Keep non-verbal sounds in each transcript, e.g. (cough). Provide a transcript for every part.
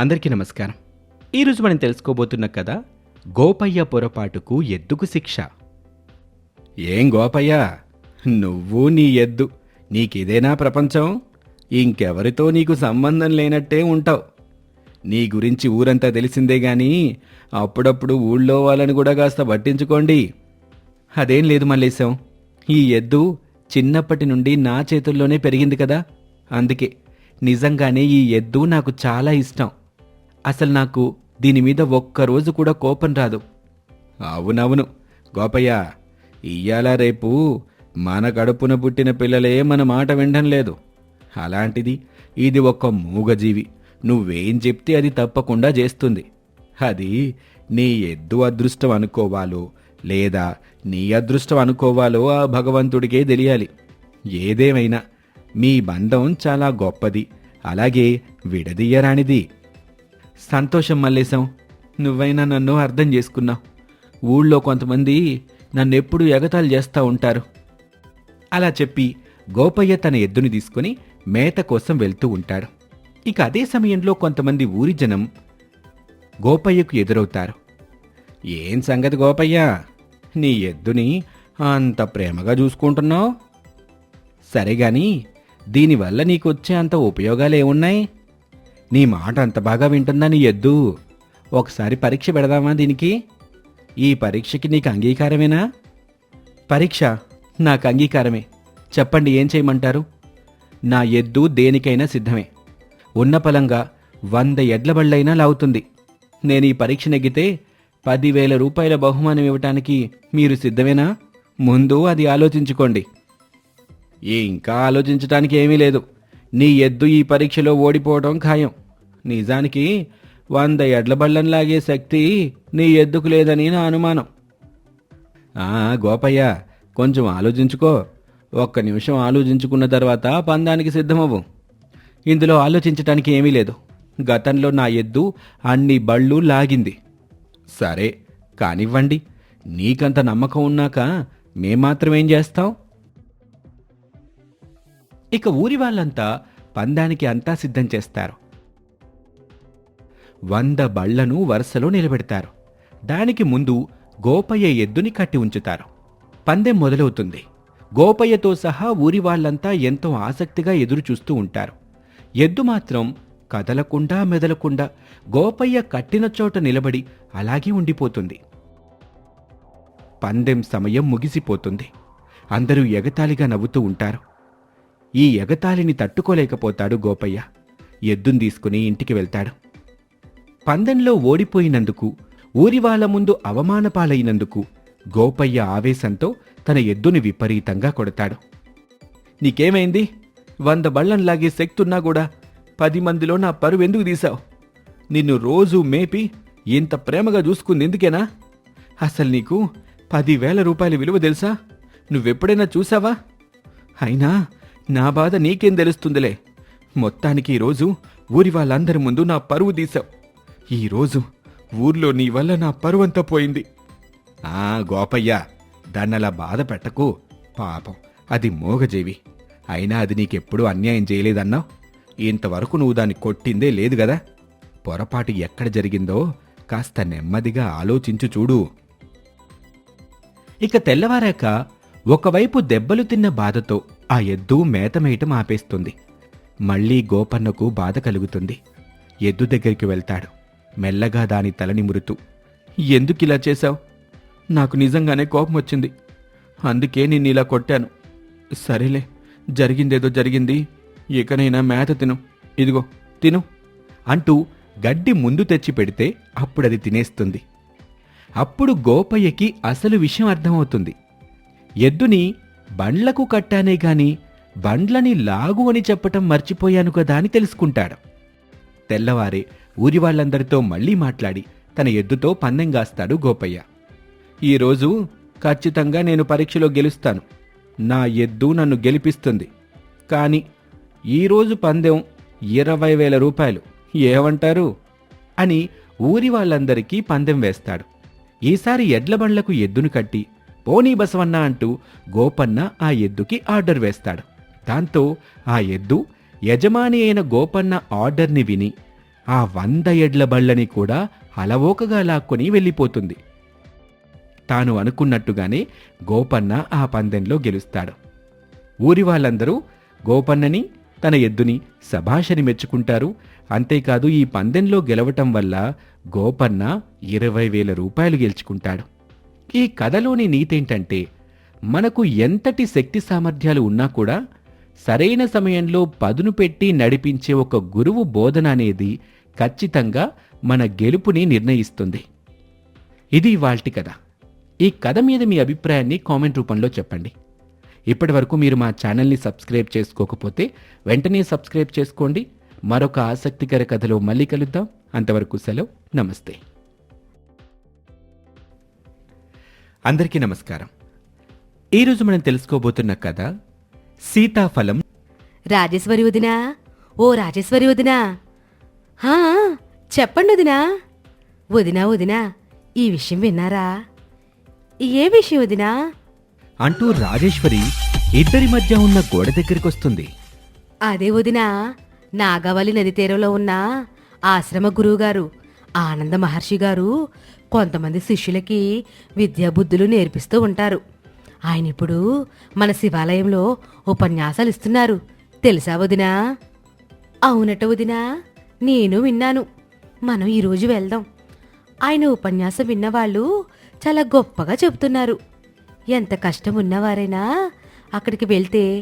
అందరికీ నమస్కారం. ఈరోజు మనం తెలుసుకోబోతున్న కథ గోపయ్య పొరపాటుకు ఎద్దుకు శిక్ష. ఏం గోపయ్య? నువ్వు నీ ఎద్దు. నీకిదేనా ప్రపంచం? ఇంకెవరితో నీకు సంబంధం లేనట్టే ఉంటావు. నీ గురించి ఊరంతా తెలిసిందే గాని అప్పుడప్పుడు ఊళ్ళో వాళ్ళని కూడా కాస్త పట్టించుకోండి. అదేం లేదు మల్లేశం. ఈ ఎద్దు చిన్నప్పటి నుండి నా చేతుల్లోనే పెరిగింది కదా. అందుకే నిజంగానే ఈ ఎద్దు నాకు చాలా ఇష్టం. అసలు నాకు దీని మీద ఒక్కరోజు కూడా కోపం రాదు. అవునవును. గోపయ్య ఇయ్యాల రేపు మన కడుపున పుట్టిన పిల్లలే మన మాట వినడం లేదు. అలాంటిది ఇది ఒక మూగజీవి. నువ్వేం చెప్తే అది తప్పకుండా చేస్తుంది. అది నీ ఎద్దు అదృష్టం అనుకోవాలో లేదా నీ అదృష్టం అనుకోవాలో ఆ భగవంతుడికే తెలియాలి. ఏదేమైనా మీ బంధం చాలా గొప్పది. అలాగే విడదీయరానిది. సంతోషం మల్లేశం నువ్వైనా నన్ను అర్థం చేసుకున్నావు. ఊళ్ళో కొంతమంది నన్నెప్పుడు ఎగతాలు చేస్తూ ఉంటారు. అలా చెప్పి గోపయ్య తన ఎద్దుని తీసుకుని మేత కోసం వెళ్తూ ఉంటాడు. ఇక అదే సమయంలో కొంతమంది ఊరి జనం గోపయ్యకు ఎదురవుతారు. ఏం సంగతి గోపయ్య? నీ ఎద్దుని అంత ప్రేమగా చూసుకుంటున్నావు? సరేగాని దీనివల్ల నీకొచ్చే అంత ఉపయోగాలు ఏమున్నాయి నీ మాట అంత బాగా వింటుందా నీ ఎద్దు. ఒకసారి పరీక్ష పెడదామా దీనికి? ఈ పరీక్షకి నీకు అంగీకారమేనా? పరీక్ష నాకు అంగీకారమే. చెప్పండి ఏం చేయమంటారు? నా ఎద్దు దేనికైనా సిద్ధమే. ఉన్న పలంగా వంద ఎడ్ల బళ్ళైనా లాగుతుంది. నేను ఈ పరీక్ష నెగ్గితే పదివేల రూపాయల బహుమానం ఇవ్వటానికి మీరు సిద్ధమేనా? ముందు అది ఆలోచించుకోండి. ఇంకా ఆలోచించటానికి ఏమీ లేదు. నీ ఎద్దు ఈ పరీక్షలో ఓడిపోవడం ఖాయం. నిజానికి వంద ఎడ్ల బళ్ళను లాగే శక్తి నీ ఎద్దుకు లేదని నా అనుమానం. ఆ గోపయ్య కొంచెం ఆలోచించుకో. ఒక్క నిమిషం ఆలోచించుకున్న తర్వాత పందానికి సిద్ధమవ్వు. ఇందులో ఆలోచించటానికి ఏమీ లేదు. గతంలో నా ఎద్దు అన్ని బళ్ళు లాగింది. సరే కానివ్వండి. నీకంత నమ్మకం ఉన్నాక మేం మాత్రం ఏం చేస్తాం ఇక ఊరి వాళ్ళంతా పందానికి అంతా సిద్ధం చేస్తారు. వంద బళ్ళను వరుసలో నిలబెడతారు. దానికి ముందు గోపయ్య ఎద్దుని కట్టి ఉంచుతారు. పందెం మొదలవుతుంది. గోపయ్యతో సహా ఊరి వాళ్ళంతా ఎంతో ఆసక్తిగా ఎదురు చూస్తూ ఉంటారు. ఎద్దు మాత్రం కదలకుండా మెదలకుండా గోపయ్య కట్టిన చోట నిలబడి అలాగే ఉండిపోతుంది. పందెం సమయం ముగిసిపోతుంది. అందరూ ఎగతాళిగా నవ్వుతూ ఉంటారు. ఈ ఎగతాళిని తట్టుకోలేకపోతాడు గోపయ్య. ఎద్దును తీసుకుని ఇంటికి వెళ్తాడు. పందెంలో ఓడిపోయినందుకు ఊరి వాళ్ళ ముందు అవమానపాలైనందుకు గోపయ్య ఆవేశంతో తన ఎద్దుని విపరీతంగా కొడతాడు. నీకేమైంది? వంద బళ్ళంలాగే శక్తున్నా కూడా పది మందిలో నా పరువు ఎందుకు తీశావు? నిన్ను రోజూ మేపి ఇంత ప్రేమగా చూసుకుంది ఎందుకేనా? అసలు నీకు పదివేల రూపాయల విలువ తెలుసా? నువ్వెప్పుడైనా చూసావా? అయినా నా బాధ నీకేం తెలుస్తుందిలే. మొత్తానికి ఈరోజు ఊరి వాళ్ళందరి ముందు నా పరువు తీశావు. ఈరోజు ఊర్లో నీ వల్ల నా పరువంతా పోయింది. ఆ గోపయ్య దాన్నలా బాధ పెట్టకు. పాపం అది మోగజీవి. అయినా అది నీకెప్పుడు అన్యాయం చేయలేదన్నావు? ఇంతవరకు నువ్వు దాన్ని కొట్టిందే లేదు కదా పొరపాటు ఎక్కడ జరిగిందో కాస్త నెమ్మదిగా ఆలోచించు చూడు. ఇక తెల్లవారాక ఒకవైపు దెబ్బలు తిన్న బాధతో ఆ ఎద్దు మేతమేయటం ఆపేస్తుంది. మళ్ళీ గోపన్నకు బాధ కలుగుతుంది. ఎద్దు దగ్గరికి వెళ్తాడు. మెల్లగా దాని తల నిమురుతూ ఎందుకిలా చేశావు? నాకు నిజంగానే కోపం వచ్చింది. అందుకే నిన్ను ఇలా కొట్టాను. సరేలే జరిగిందేదో జరిగింది. ఇకనైనా మేత తిను. ఇదిగో తిను అంటూ గడ్డి ముందు తెచ్చి పెడితే అప్పుడది తినేస్తుంది. అప్పుడు గోపయ్యకి అసలు విషయం అర్థమవుతుంది. ఎద్దుని బండ్లకు కట్టానే గాని బండ్లని లాగు అని చెప్పటం మర్చిపోయాను కదా అని తెలుసుకుంటాడు. తెల్లవారే ఊరి వాళ్ళందరితో మళ్ళీ మాట్లాడి తన ఎద్దుతో పందెం కాస్తాడు గోపయ్య. ఈరోజు ఖచ్చితంగా నేను పరీక్షలో గెలుస్తాను. నా ఎద్దు నన్ను గెలిపిస్తుంది. కాని ఈరోజు పందెం ఇరవై వేల రూపాయలు. ఏమంటారు? అని ఊరి వాళ్ళందరికీ పందెం వేస్తాడు. ఈసారి ఎడ్ల బండ్లకు ఎద్దును కట్టి పోనీ బసవన్న అంటూ గోపన్న ఆ ఎద్దుకి ఆర్డర్ వేస్తాడు. దాంతో ఆ ఎద్దు యజమాని అయిన గోపన్న ఆర్డర్ని విని ఆ వంద ఎడ్ల బళ్ళని కూడా అలవోకగా లాక్కొని వెళ్ళిపోతుంది. తాను అనుకున్నట్టుగానే గోపన్న ఆ పందెంలో గెలుస్తాడు. ఊరి వాళ్ళందరూ గోపన్నని తన ఎద్దుని సభాషని మెచ్చుకుంటారు. అంతేకాదు ఈ పందెంలో గెలవటం వల్ల గోపన్న ఇరవై వేల రూపాయలు గెలుచుకుంటాడు. ఈ కథలోని నీతేంటంటే మనకు ఎంతటి శక్తి సామర్థ్యాలు ఉన్నా కూడా సరైన సమయంలో పదును పెట్టి నడిపించే ఒక గురువు బోధన అనేది ఖచ్చితంగా మన గెలుపుని నిర్ణయిస్తుంది. ఇది వాల్టి కథ. ఈ కథ మీద మీ అభిప్రాయాన్ని కామెంట్ రూపంలో చెప్పండి. ఇప్పటి వరకు మీరు మా ఛానల్ని సబ్స్క్రైబ్ చేసుకోకపోతే వెంటనే సబ్స్క్రైబ్ చేసుకోండి. మరొక ఆసక్తికర కథలో మళ్ళీ కలుద్దాం. అంతవరకు సెలవు. నమస్తే. అందరికీ నమస్కారం. ఈరోజు మనం తెలుసుకోబోతున్న కథ సీతాఫలం. రాజేశ్వరి వదినా? ఓ రాజేశ్వరి వదినా? హా చెప్పండి వదినా. వదినా వదినా ఈ విషయం విన్నారా? ఏ విషయం వదినా? అంటూ రాజేశ్వరి ఇద్దరి మధ్య ఉన్న గోడ దగ్గరికి వస్తుంది. అదే వదినా నాగవల్లి నది తీరంలో ఉన్న ఆశ్రమ గురువుగారు ఆనంద మహర్షి గారు కొంతమంది శిష్యులకి విద్యాబుద్ధులు నేర్పిస్తూ ఉంటారు. ఆయన ఇప్పుడు మన శివాలయంలో ఉపన్యాసాలు ఇస్తున్నారు. తెలుసా వదినా? అవునట వదినా నేను విన్నాను. మనం ఈరోజు వెళ్దాం. ఆయన ఉపన్యాసం విన్నవాళ్ళు చాలా గొప్పగా చెబుతున్నారు. ఎంత కష్టం ఉన్నవారైనా అక్కడికి వెళ్తే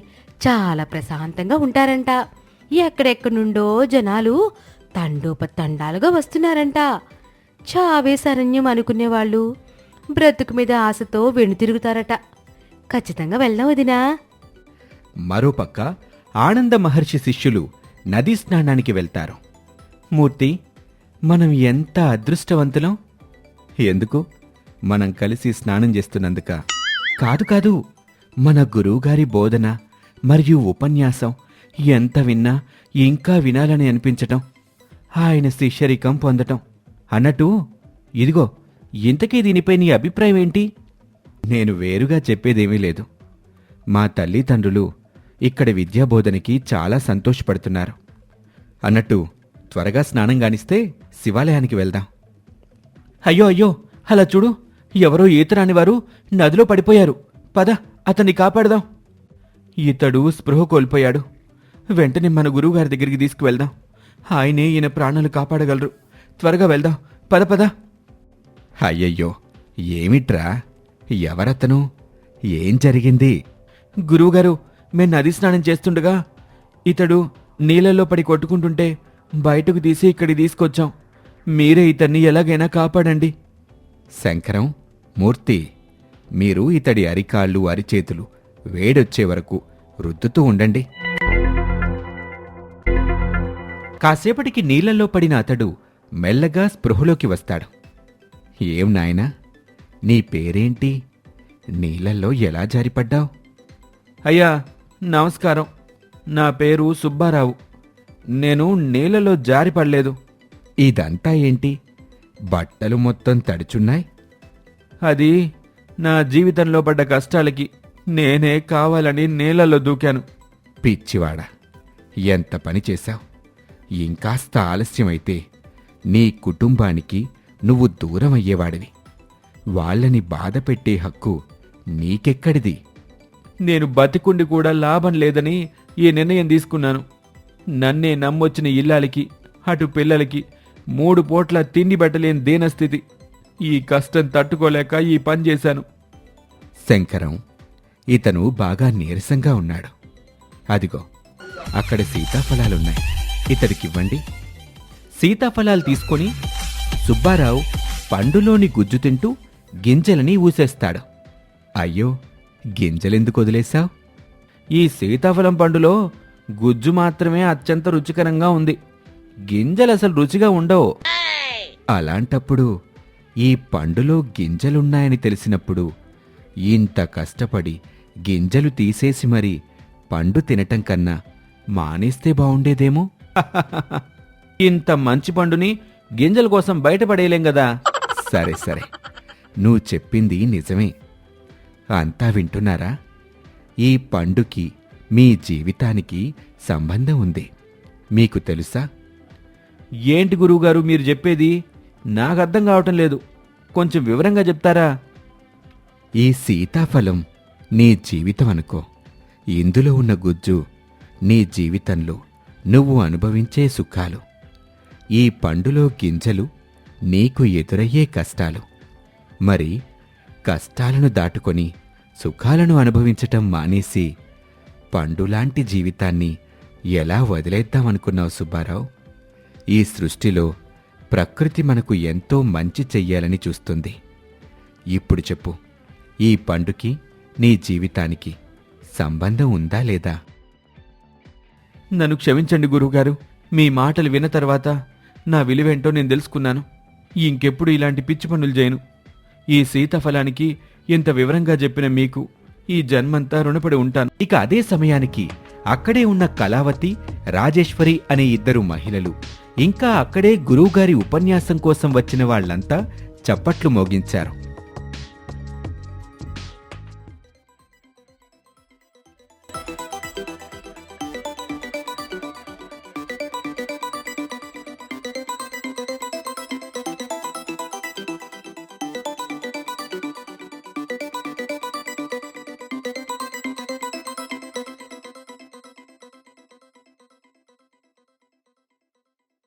చాలా ప్రశాంతంగా ఉంటారంట. ఎక్కడెక్కడి నుండో జనాలు తండోపతండాలుగా వస్తున్నారంట. చావే శరణ్యం అనుకునేవాళ్ళు బ్రతుకు మీద ఆశతో వెనుతిరుగుతారట. ఖచ్చితంగా వెళ్దాం వదినా. మరోపక్క ఆనంద మహర్షి శిష్యులు నదీ స్నానానికి వెళ్తారు. మూర్తి మనం ఎంత అదృష్టవంతులం? ఎందుకు? మనం కలిసి స్నానం చేస్తున్నందుక. కాదు కాదు మన గురువుగారి బోధన మరియు ఉపన్యాసం ఎంత విన్నా ఇంకా వినాలని అనిపించటం ఆయన శిష్యరికం పొందటం. అన్నట్టు ఇదిగో ఇంతకీ దీనిపై నీ అభిప్రాయం ఏంటి నేను వేరుగా చెప్పేదేమీ లేదు. మా తల్లిదండ్రులు ఇక్కడ విద్యాబోధనకి చాలా సంతోషపడుతున్నారు. అన్నట్టు త్వరగా స్నానం గానిస్తే శివాలయానికి వెళ్దాం. అయ్యో అయ్యో అలా చూడు ఎవరో ఈతరాని వారు నదిలో పడిపోయారు. పద అతన్ని కాపాడదాం. ఇతడు స్పృహ కోల్పోయాడు. వెంటనే మన గురువుగారి దగ్గరికి తీసుకువెళ్దాం. ఆయనే ఈయన ప్రాణాలు కాపాడగలరు. త్వరగా వెళ్దాం. పద పద. అయ్యయ్యో ఏమిట్రా? ఎవరతను? ఏం జరిగింది? గురువుగారు మేము నది స్నానం చేస్తుండగా ఇతడు నీళ్ళల్లో పడి కొట్టుకుంటుంటే బయటకు తీసి ఇక్కడి తీసుకొచ్చాం. మీరే ఇతన్ని ఎలాగైనా కాపాడండి. శంకరం మూర్తి మీరు ఇతడి అరికాళ్ళు అరిచేతులు వేడొచ్చే వరకు రుద్దుతూ ఉండండి. కాసేపటికి నీళ్ళలో పడిన అతడు మెల్లగా స్పృహలోకి వస్తాడు. ఏం నాయనా? నీ పేరేంటి? నీళ్ళల్లో ఎలా జారిపడ్డావు? అయ్యా నమస్కారం. నా పేరు సుబ్బారావు. నేను నీళ్ళలో జారిపడలేదు. ఇదంతా ఏంటి? బట్టలు మొత్తం తడుచున్నాయి? అది నా జీవితంలో పడ్డ కష్టాలకి నేనే కావాలని నీళ్ళలో దూకాను. పిచ్చివాడా ఎంత పని చేశావు? ఇంకాస్త ఆలస్యమైతే నీ కుటుంబానికి నువ్వు దూరం అయ్యేవాడివి వాళ్ళని బాధ పెట్టే హక్కు నీకెక్కడిది? నేను బతికుండి కూడా లాభం లేదని ఈ నిర్ణయం తీసుకున్నాను. నన్నే నమ్మొచ్చిన ఇల్లాలకి అటు పిల్లలకి మూడు పూట్ల తిండి పెట్టలేని దీనస్థితి. ఈ కష్టం తట్టుకోలేక ఈ పని చేశాను. శంకరం ఇతను బాగా నీరసంగా ఉన్నాడు. అదిగో అక్కడ సీతాఫలాలున్నాయి. ఇతడికివ్వండి. సీతాఫలాలు తీసుకొని సుబ్బారావు పండులోని గుజ్జు తింటూ గింజలని ఊసేస్తాడు. అయ్యో గింజలెందుకు వదిలేశావు? ఈ సీతాఫలం పండులో గుజ్జు మాత్రమే అత్యంత రుచికరంగా ఉంది. గింజలు అసలు రుచిగా ఉండవు. అలాంటప్పుడు ఈ పండులో గింజలున్నాయని తెలిసినప్పుడు ఇంత కష్టపడి గింజలు తీసేసి మరి పండు తినటం కన్నా మానేస్తే బావుండేదేమో? (laughs) ఇంత మంచి పండుని గింజల కోసం బయటపడేయలేం కదా? సరే సరే. నువ్వు చెప్పింది నిజమే. అంతా వింటున్నారా? ఈ పండుకి మీ జీవితానికి సంబంధం ఉంది. మీకు తెలుసా? ఏంటి గురువుగారు మీరు చెప్పేది? నాకు అర్థం కావటం లేదు. కొంచెం వివరంగా చెప్తారా? ఈ సీతాఫలం నీ జీవితం అనుకో. ఇందులో ఉన్న గుజ్జు నీ జీవితంలో నువ్వు అనుభవించే సుఖాలు. ఈ పండులో గింజలు నీకు ఎదురయ్యే కష్టాలు. మరి కష్టాలను దాటుకొని సుఖాలను అనుభవించటం మానేసి పండులాంటి జీవితాన్ని ఎలా వదిలేద్దామనుకున్నావు సుబ్బారావు? ఈ సృష్టిలో ప్రకృతి మనకు ఎంతో మంచి చెయ్యాలని చూస్తుంది. ఇప్పుడు చెప్పు ఈ పండుకి నీ జీవితానికి సంబంధం ఉందా లేదా? నన్ను క్షమించండి గురువుగారు మీ మాటలు విన్న తర్వాత నా విలువేంటో నేను తెలుసుకున్నాను. ఇంకెప్పుడు ఇలాంటి పిచ్చి పనులు చేయను. ఈ సీతాఫలానికి ఇంత వివరంగా చెప్పిన మీకు ఈ జన్మంతా రుణపడి ఉంటాను. ఇక అదే సమయానికి అక్కడే ఉన్న కళావతి రాజేశ్వరి అనే ఇద్దరు మహిళలు ఇంకా అక్కడే గురువుగారి ఉపన్యాసం కోసం వచ్చిన వాళ్ళంతా చప్పట్లు మోగించారు.